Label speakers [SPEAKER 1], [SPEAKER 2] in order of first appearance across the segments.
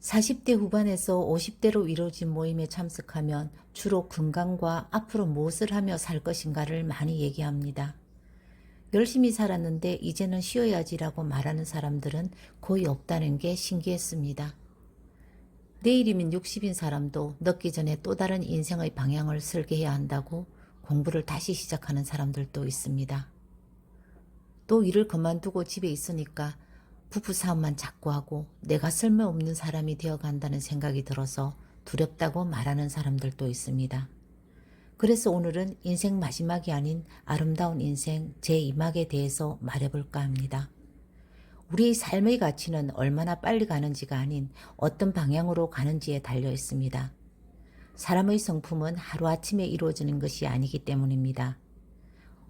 [SPEAKER 1] 40대 후반에서 50대로 이루어진 모임에 참석하면 주로 건강과 앞으로 무엇을 하며 살 것인가를 많이 얘기합니다. 열심히 살았는데 이제는 쉬어야지라고 말하는 사람들은 거의 없다는 게 신기했습니다. 내일이면 60인 사람도 늦기 전에 또 다른 인생의 방향을 설계해야 한다고 공부를 다시 시작하는 사람들도 있습니다. 또 일을 그만두고 집에 있으니까 부부 사업만 자꾸 하고 내가 쓸모없는 사람이 되어 간다는 생각이 들어서 두렵다고 말하는 사람들도 있습니다. 그래서 오늘은 인생 마지막이 아닌 아름다운 인생 제2막에 대해서 말해볼까 합니다. 우리 삶의 가치는 얼마나 빨리 가는지가 아닌 어떤 방향으로 가는지에 달려 있습니다. 사람의 성품은 하루아침에 이루어지는 것이 아니기 때문입니다.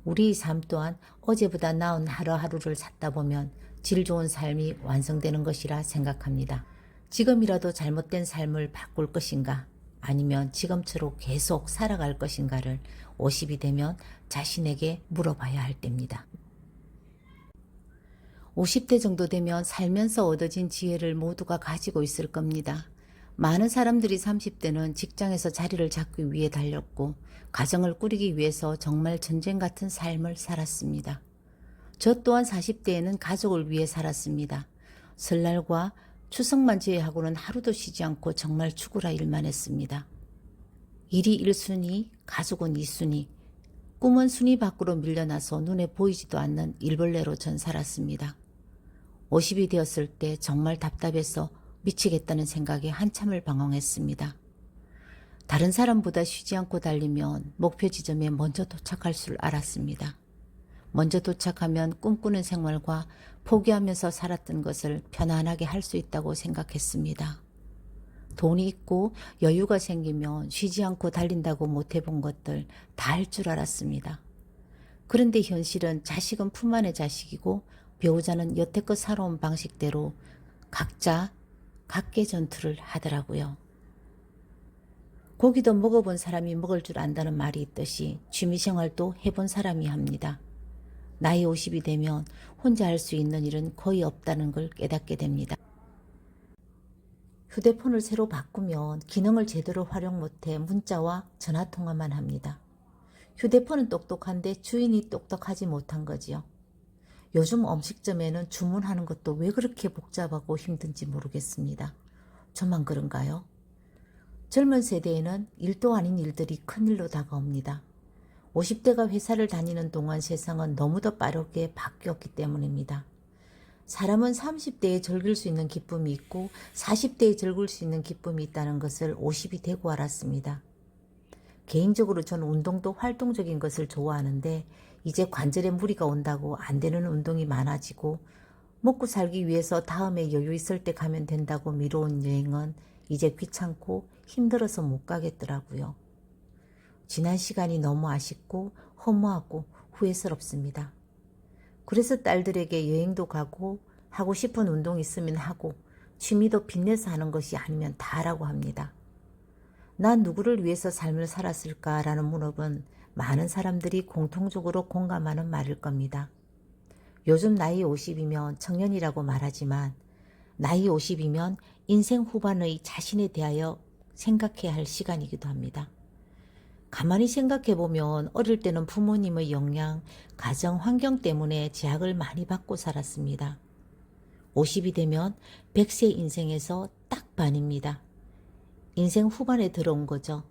[SPEAKER 1] 우리 삶 또한 어제보다 나은 하루하루를 살다 보면 질 좋은 삶이 완성되는 것이라 생각합니다. 지금이라도 잘못된 삶을 바꿀 것인가 아니면 지금처럼 계속 살아갈 것인가를 50이 되면 자신에게 물어봐야 할 때입니다. 50대 정도 되면 살면서 얻어진 지혜를 모두가 가지고 있을 겁니다. 많은 사람들이 30대는 직장에서 자리를 잡기 위해 달렸고 가정을 꾸리기 위해서 정말 전쟁 같은 삶을 살았습니다. 저 또한 40대에는 가족을 위해 살았습니다. 설날과 추석만 제외하고는 하루도 쉬지 않고 정말 죽으라 일만 했습니다. 일이 1순위, 가족은 2순위, 꿈은 순위 밖으로 밀려나서 눈에 보이지도 않는 일벌레로 전 살았습니다. 50이 되었을 때 정말 답답해서 미치겠다는 생각에 한참을 방황했습니다. 다른 사람보다 쉬지 않고 달리면 목표 지점에 먼저 도착할 줄 알았습니다. 먼저 도착하면 꿈꾸는 생활과 포기하면서 살았던 것을 편안하게 할 수 있다고 생각했습니다. 돈이 있고 여유가 생기면 쉬지 않고 달린다고 못 해본 것들 다 할 줄 알았습니다. 그런데 현실은 자식은 품 안의 자식이고 배우자는 여태껏 살아온 방식대로 각자 각계 전투를 하더라고요. 고기도 먹어본 사람이 먹을 줄 안다는 말이 있듯이 취미생활도 해본 사람이 합니다. 나이 50이 되면 혼자 할 수 있는 일은 거의 없다는 걸 깨닫게 됩니다. 휴대폰을 새로 바꾸면 기능을 제대로 활용 못해 문자와 전화통화만 합니다. 휴대폰은 똑똑한데 주인이 똑똑하지 못한 거지요. 요즘 음식점에는 주문하는 것도 왜 그렇게 복잡하고 힘든지 모르겠습니다. 저만 그런가요? 젊은 세대에는 일도 아닌 일들이 큰일로 다가옵니다. 50대가 회사를 다니는 동안 세상은 너무도 빠르게 바뀌었기 때문입니다. 사람은 30대에 즐길 수 있는 기쁨이 있고 40대에 즐길 수 있는 기쁨이 있다는 것을 50이 되고 알았습니다. 개인적으로 저는 운동도 활동적인 것을 좋아하는데 이제 관절에 무리가 온다고 안 되는 운동이 많아지고 먹고 살기 위해서 다음에 여유 있을 때 가면 된다고 미뤄온 여행은 이제 귀찮고 힘들어서 못 가겠더라고요. 지난 시간이 너무 아쉽고 허무하고 후회스럽습니다. 그래서 딸들에게 여행도 가고 하고 싶은 운동 있으면 하고 취미도 빛내서 하는 것이 아니면 다라고 합니다. 난 누구를 위해서 삶을 살았을까라는 문업은 많은 사람들이 공통적으로 공감하는 말일 겁니다. 요즘 나이 50이면 청년이라고 말하지만 나이 50이면 인생 후반의 자신에 대하여 생각해야 할 시간이기도 합니다. 가만히 생각해 보면 어릴 때는 부모님의 영향, 가정 환경 때문에 제약을 많이 받고 살았습니다. 50이 되면 100세 인생에서 딱 반입니다. 인생 후반에 들어온 거죠.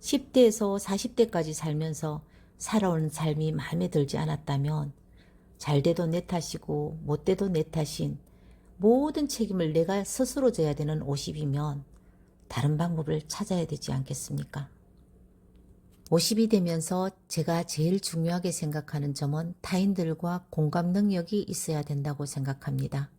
[SPEAKER 1] 10대에서 40대까지 살면서 살아온 삶이 마음에 들지 않았다면 잘 돼도 내 탓이고 못 돼도 내 탓인 모든 책임을 내가 스스로 져야 되는 50이면 다른 방법을 찾아야 되지 않겠습니까? 50이 되면서 제가 제일 중요하게 생각하는 점은 타인들과 공감 능력이 있어야 된다고 생각합니다.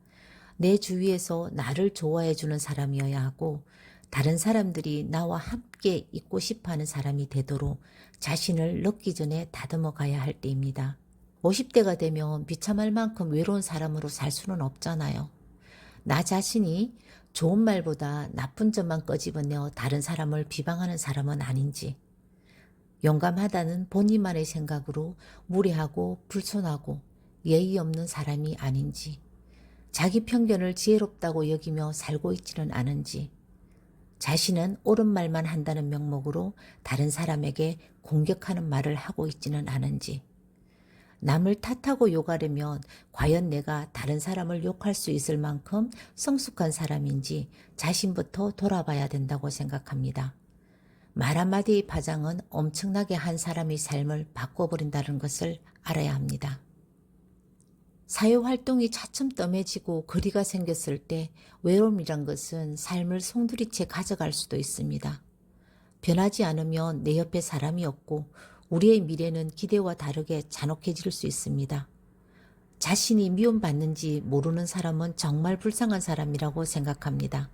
[SPEAKER 1] 내 주위에서 나를 좋아해 주는 사람이어야 하고 다른 사람들이 나와 함께 있고 싶어 하는 사람이 되도록 자신을 넣기 전에 다듬어 가야 할 때입니다. 50대가 되면 비참할 만큼 외로운 사람으로 살 수는 없잖아요. 나 자신이 좋은 말보다 나쁜 점만 꺼집어내어 다른 사람을 비방하는 사람은 아닌지, 용감하다는 본인만의 생각으로 무례하고 불손하고 예의 없는 사람이 아닌지, 자기 편견을 지혜롭다고 여기며 살고 있지는 않은지, 자신은 옳은 말만 한다는 명목으로 다른 사람에게 공격하는 말을 하고 있지는 않은지, 남을 탓하고 욕하려면 과연 내가 다른 사람을 욕할 수 있을 만큼 성숙한 사람인지 자신부터 돌아봐야 된다고 생각합니다. 말 한마디의 파장은 엄청나게 한 사람의 삶을 바꿔버린다는 것을 알아야 합니다. 사회활동이 차츰 뜸해지고 거리가 생겼을 때 외로움이란 것은 삶을 송두리째 가져갈 수도 있습니다. 변하지 않으면 내 옆에 사람이 없고 우리의 미래는 기대와 다르게 잔혹해질 수 있습니다. 자신이 미움받는지 모르는 사람은 정말 불쌍한 사람이라고 생각합니다.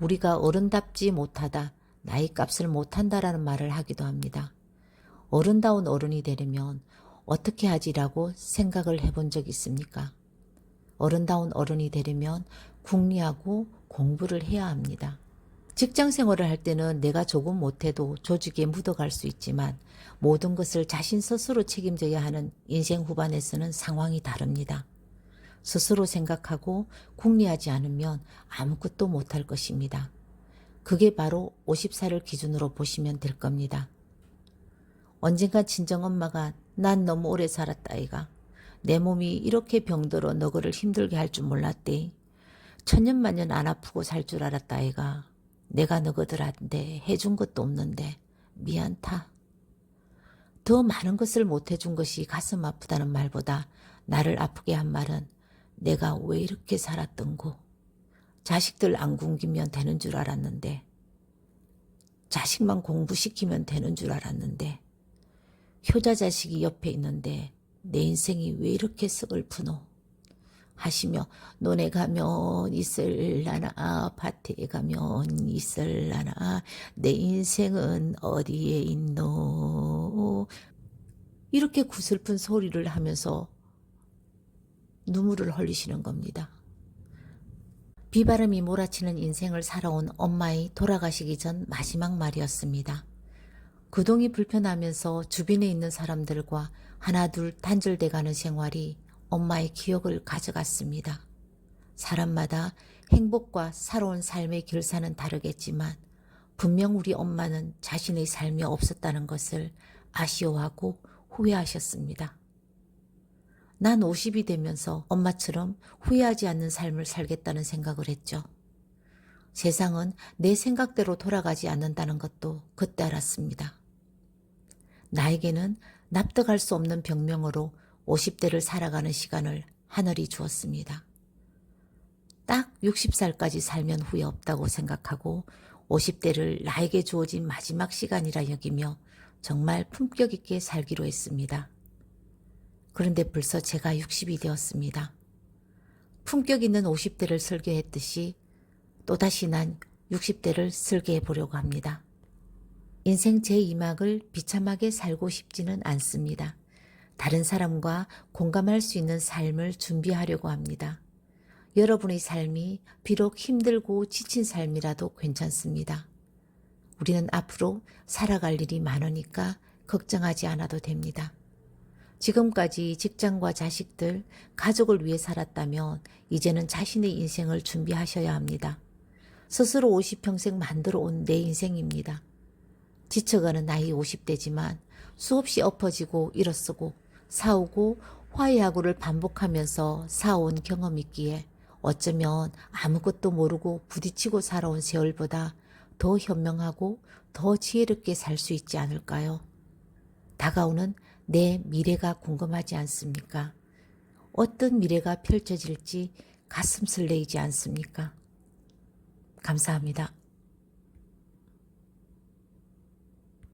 [SPEAKER 1] 우리가 어른답지 못하다, 나이 값을 못한다라는 말을 하기도 합니다. 어른다운 어른이 되려면 어떻게 하지라고 생각을 해본 적 있습니까? 어른다운 어른이 되려면 궁리하고 공부를 해야 합니다. 직장 생활을 할 때는 내가 조금 못해도 조직에 묻어갈 수 있지만 모든 것을 자신 스스로 책임져야 하는 인생 후반에서는 상황이 다릅니다. 스스로 생각하고 궁리하지 않으면 아무것도 못할 것입니다. 그게 바로 50살을 기준으로 보시면 될 겁니다. 언젠가 친정엄마가 난 너무 오래 살았다 이가 내 몸이 이렇게 병들어 너거를 힘들게 할 줄 몰랐대. 천년만년 안 아프고 살 줄 알았다 이가 내가 너거들한테 해준 것도 없는데 미안타. 더 많은 것을 못 해준 것이 가슴 아프다는 말보다 나를 아프게 한 말은 내가 왜 이렇게 살았던고. 자식들 안 굶기면 되는 줄 알았는데 자식만 공부시키면 되는 줄 알았는데 효자 자식이 옆에 있는데 내 인생이 왜 이렇게 서글프노 하시며 논에 가면 있을라나 밭에 가면 있을라나 내 인생은 어디에 있노 이렇게 구슬픈 소리를 하면서 눈물을 흘리시는 겁니다. 비바람이 몰아치는 인생을 살아온 엄마의 돌아가시기 전 마지막 말이었습니다. 구동이 불편하면서 주변에 있는 사람들과 하나둘 단절돼가는 생활이 엄마의 기억을 가져갔습니다. 사람마다 행복과 살아온 삶의 결사는 다르겠지만 분명 우리 엄마는 자신의 삶이 없었다는 것을 아쉬워하고 후회하셨습니다. 난 50이 되면서 엄마처럼 후회하지 않는 삶을 살겠다는 생각을 했죠. 세상은 내 생각대로 돌아가지 않는다는 것도 그때 알았습니다. 나에게는 납득할 수 없는 병명으로 50대를 살아가는 시간을 하늘이 주었습니다. 딱 60살까지 살면 후회 없다고 생각하고 50대를 나에게 주어진 마지막 시간이라 여기며 정말 품격 있게 살기로 했습니다. 그런데 벌써 제가 60이 되었습니다. 품격 있는 50대를 설계했듯이 또다시 난 60대를 설계해 보려고 합니다. 인생 제2막을 비참하게 살고 싶지는 않습니다. 다른 사람과 공감할 수 있는 삶을 준비하려고 합니다. 여러분의 삶이 비록 힘들고 지친 삶이라도 괜찮습니다. 우리는 앞으로 살아갈 일이 많으니까 걱정하지 않아도 됩니다. 지금까지 직장과 자식들, 가족을 위해 살았다면 이제는 자신의 인생을 준비하셔야 합니다. 스스로 50평생 만들어 온 내 인생입니다. 지쳐가는 나이 50대지만 수없이 엎어지고 일어서고 싸우고 화해하고를 반복하면서 사온 경험이 있기에 어쩌면 아무것도 모르고 부딪히고 살아온 세월보다 더 현명하고 더 지혜롭게 살 수 있지 않을까요? 다가오는 내 미래가 궁금하지 않습니까? 어떤 미래가 펼쳐질지 가슴 설레이지 않습니까? 감사합니다.